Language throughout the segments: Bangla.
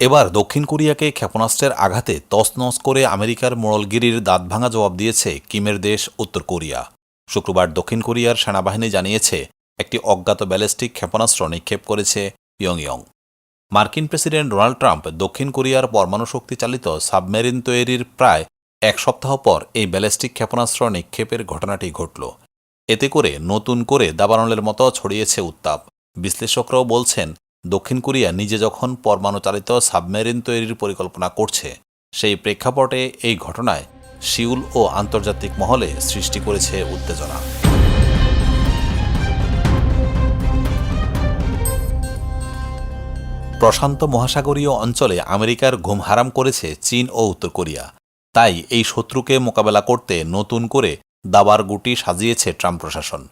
এবার দক্ষিণ কোরিয়াকে ক্ষেপণাস্ত্রের আঘাতে তছনছ করে আমেরিকার মোড়লগিরির দাঁতভাঙা জবাব দিয়েছে কিমের দেশ উত্তর কোরিয়া। শুক্রবার দক্ষিণ কোরিয়ার সেনাবাহিনী জানিয়েছে, একটি অজ্ঞাত ব্যালিস্টিক ক্ষেপণাস্ত্র নিক্ষেপ করেছে পিয়ংইয়ং। মার্কিন প্রেসিডেন্ট ডোনাল্ড ট্রাম্প দক্ষিণ কোরিয়ার পরমাণু শক্তি চালিত সাবমেরিন তৈরির প্রায় এক সপ্তাহ পর এই ব্যালিস্টিক ক্ষেপণাস্ত্র নিক্ষেপের ঘটনাটি ঘটল। এতে করে নতুন করে দাবানলের মতো ছড়িয়েছে উত্তাপ। বিশ্লেষকরাও বলছেন দক্ষিণ কোরিয়া নিজে যখন পরমাণু চালিত সাবমেরিন তৈরির পরিকল্পনা করছে, সেই প্রেক্ষাপটে এই ঘটনায় শিউল ও আন্তর্জাতিক মহলে সৃষ্টি করেছে উত্তেজনা। প্রশান্ত মহাসাগরীয় অঞ্চলে আমেরিকার ঘুম হারাম করেছে চীন ও উত্তর কোরিয়া। তাই এই শত্রুকে মোকাবেলা করতে নতুন করে দাবার গুটি সাজিয়েছে ট্রাম্প প্রশাসন।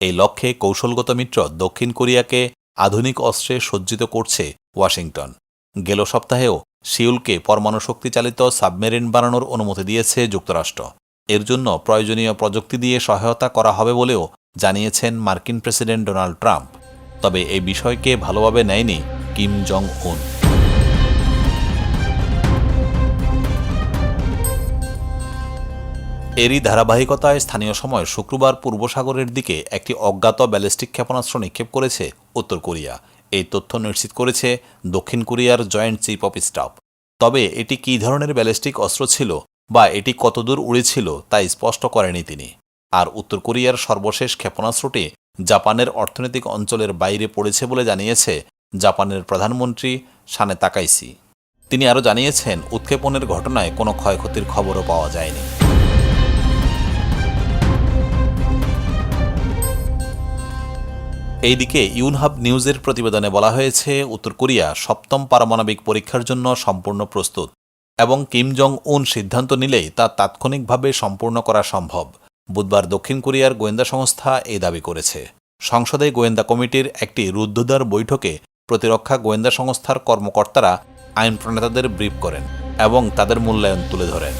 এই লক্ষ্যে কৌশলগত মিত্র দক্ষিণ কোরিয়াকে আধুনিক অস্ত্রে সজ্জিত করছে ওয়াশিংটন। গেল সপ্তাহেও সিউলকে পরমাণু শক্তি চালিত সাবমেরিন বানানোর অনুমতি দিয়েছে যুক্তরাষ্ট্র। এর জন্য প্রয়োজনীয় প্রযুক্তি দিয়ে সহায়তা করা হবে বলেও জানিয়েছেন মার্কিন প্রেসিডেন্ট ডোনাল্ড ট্রাম্প। তবে এই বিষয়কে ভালোভাবে নেয়নি কিম জং উন এরই ধারাবাহিকতায় স্থানীয় সময় শুক্রবার পূর্ব সাগরের দিকে একটি অজ্ঞাত ব্যালিস্টিক ক্ষেপণাস্ত্র নিক্ষেপ করেছে উত্তর কোরিয়া। এই তথ্য নিশ্চিত করেছে দক্ষিণ কোরিয়ার জয়েন্ট চিফ অফ স্টাফ। তবে এটি কী ধরনের ব্যালিস্টিক অস্ত্র ছিল বা এটি কতদূর উড়েছিল তা স্পষ্ট করেনি তিনি। আর উত্তর কোরিয়ার সর্বশেষ ক্ষেপণাস্ত্রটি জাপানের অর্থনৈতিক অঞ্চলের বাইরে পড়েছে বলে জানিয়েছে জাপানের প্রধানমন্ত্রী সানে তাকাইসি। তিনি আরও জানিয়েছেন, উৎক্ষেপণের ঘটনায় কোনো ক্ষয়ক্ষতির খবরও পাওয়া যায়নি। এইদিকে ইউনহাব নিউজের প্রতিবেদনে বলা হয়েছে, উত্তর কোরিয়া সপ্তম পারমাণবিক পরীক্ষার জন্য সম্পূর্ণ প্রস্তুত এবং কিম জং উন সিদ্ধান্ত নিলেই তা তাৎক্ষণিকভাবে সম্পূর্ণ করা সম্ভব। বুধবার দক্ষিণ কোরিয়ার গোয়েন্দা সংস্থা এই দাবি করেছে। সংসদে গোয়েন্দা কমিটির একটি রুদ্ধদ্বার বৈঠকে প্রতিরক্ষা গোয়েন্দা সংস্থার কর্মকর্তারা আইন প্রণেতাদের ব্রিফ করেন এবং তাদের মূল্যায়ন তুলে ধরেন।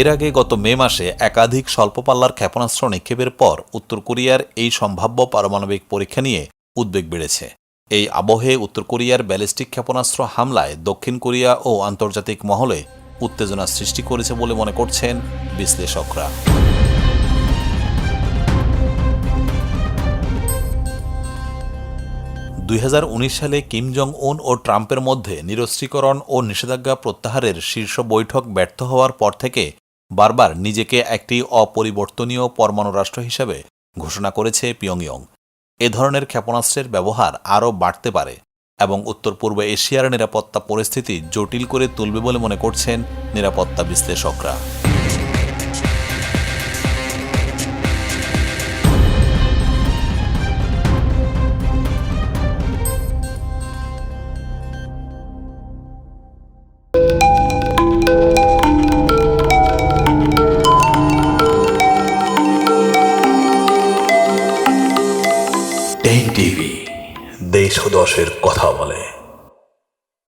এর আগে গত মে মাসে একাধিক স্বল্প পাল্লার ক্ষেপণাস্ত্র নিক্ষেপের পর উত্তর কোরিয়ার এই সম্ভাব্য পারমাণবিক পরীক্ষা নিয়ে উদ্বেগ বেড়েছে। এই আবহে উত্তর কোরিয়ার ব্যালিস্টিক ক্ষেপণাস্ত্র হামলায় দক্ষিণ কোরিয়া ও আন্তর্জাতিক মহলে উত্তেজনা সৃষ্টি করেছে বলে মনে করছেন বিশ্লেষকরা। দুই হাজার উনিশ সালে কিম জং উন ও ট্রাম্পের মধ্যে নিরস্ত্রীকরণ ও নিষেধাজ্ঞা প্রত্যাহারের শীর্ষ বৈঠক ব্যর্থ হওয়ার পর থেকে বারবার নিজেকে একটি অপরিবর্তনীয় পরমাণু রাষ্ট্র হিসেবে ঘোষণা করেছে পিয়ংইয়ং। এ ধরনের ক্ষেপণাস্ত্রের ব্যবহার আরও বাড়তে পারে এবং উত্তর পূর্ব এশিয়ার নিরাপত্তা পরিস্থিতি জটিল করে তুলবে বলে মনে করছেন নিরাপত্তা বিশ্লেষকরা। টেন টিভি দেশ দশের কথা বলে।